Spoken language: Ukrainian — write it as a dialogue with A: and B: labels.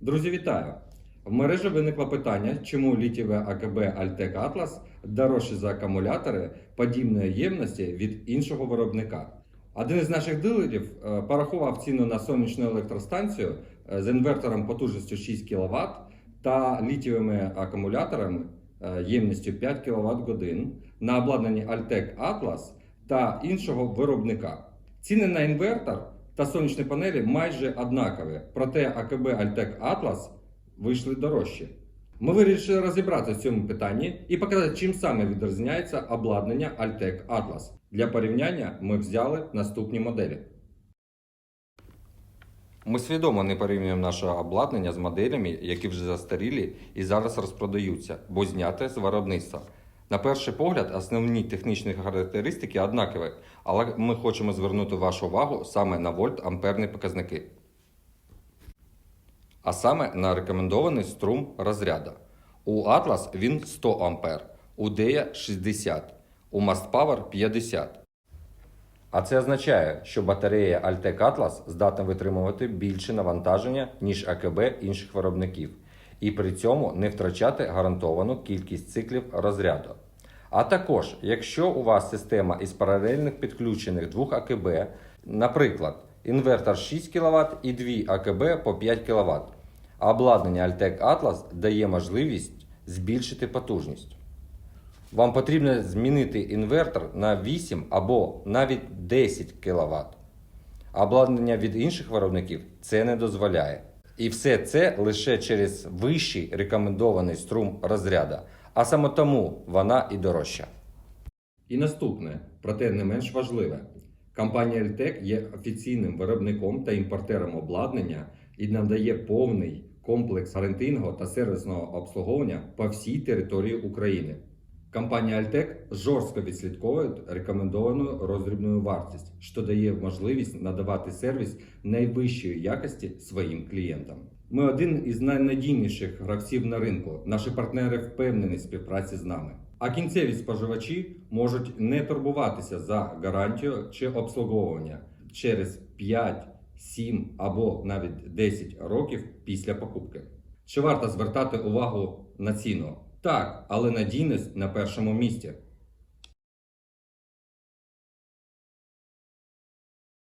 A: Друзі, вітаю! В мережі виникло питання, чому літіве АКБ Altec Atlas дорожче за акумулятори подібної ємності від іншого виробника. Один із наших дилерів е, порахував ціну на сонячну електростанцію е, з інвертором потужністю 6 кВт та літієвими акумуляторами е, ємністю 5 кВт годин на обладнанні Altec Atlas та іншого виробника. Ціни на інвертор та сонячні панелі майже однакові, проте АКБ Altec Atlas вийшли дорожчі. Ми вирішили розібратися в цьому питанні і показати, чим саме відрізняється обладнання Altec Atlas. Для порівняння ми взяли наступні моделі. Ми свідомо не порівнюємо наше обладнання з моделями, які вже застарілі і зараз розпродаються, бо зняте з виробництва. На перший погляд, основні технічні характеристики однакові, але ми хочемо звернути вашу увагу саме на вольт-амперні показники. А саме на рекомендований струм розряду. У Atlas він 100 А, у DEA 60, у Must Power 50. А це означає, що батарея Altec Atlas здатна витримувати більше навантаження, ніж АКБ інших виробників, і при цьому не втрачати гарантовану кількість циклів розряду. А також, якщо у вас система із паралельних підключених двох АКБ, наприклад, інвертор 6 кВт і дві АКБ по 5 кВт, обладнання Altec Atlas дає можливість збільшити потужність. Вам потрібно змінити інвертор на 8 або навіть 10 кВт. Обладнання від інших виробників це не дозволяє. І все це лише через вищий рекомендований струм розряду, а саме тому вона і дорожча. І наступне, проте не менш важливе. Компанія Eltec є офіційним виробником та імпортером обладнання і надає повний комплекс гарантійного та сервісного обслуговування по всій території України. Компанія Altec жорстко відслідковує рекомендовану роздрібну вартість, що дає можливість надавати сервіс найвищої якості своїм клієнтам. Ми один із найнадійніших гравців на ринку. Наші партнери впевнені в співпраці з нами. А кінцеві споживачі можуть не турбуватися за гарантію чи обслуговування через 5, 7 або навіть 10 років після покупки. Чи варто звертати увагу на ціну? Так, але надійність на першому місці.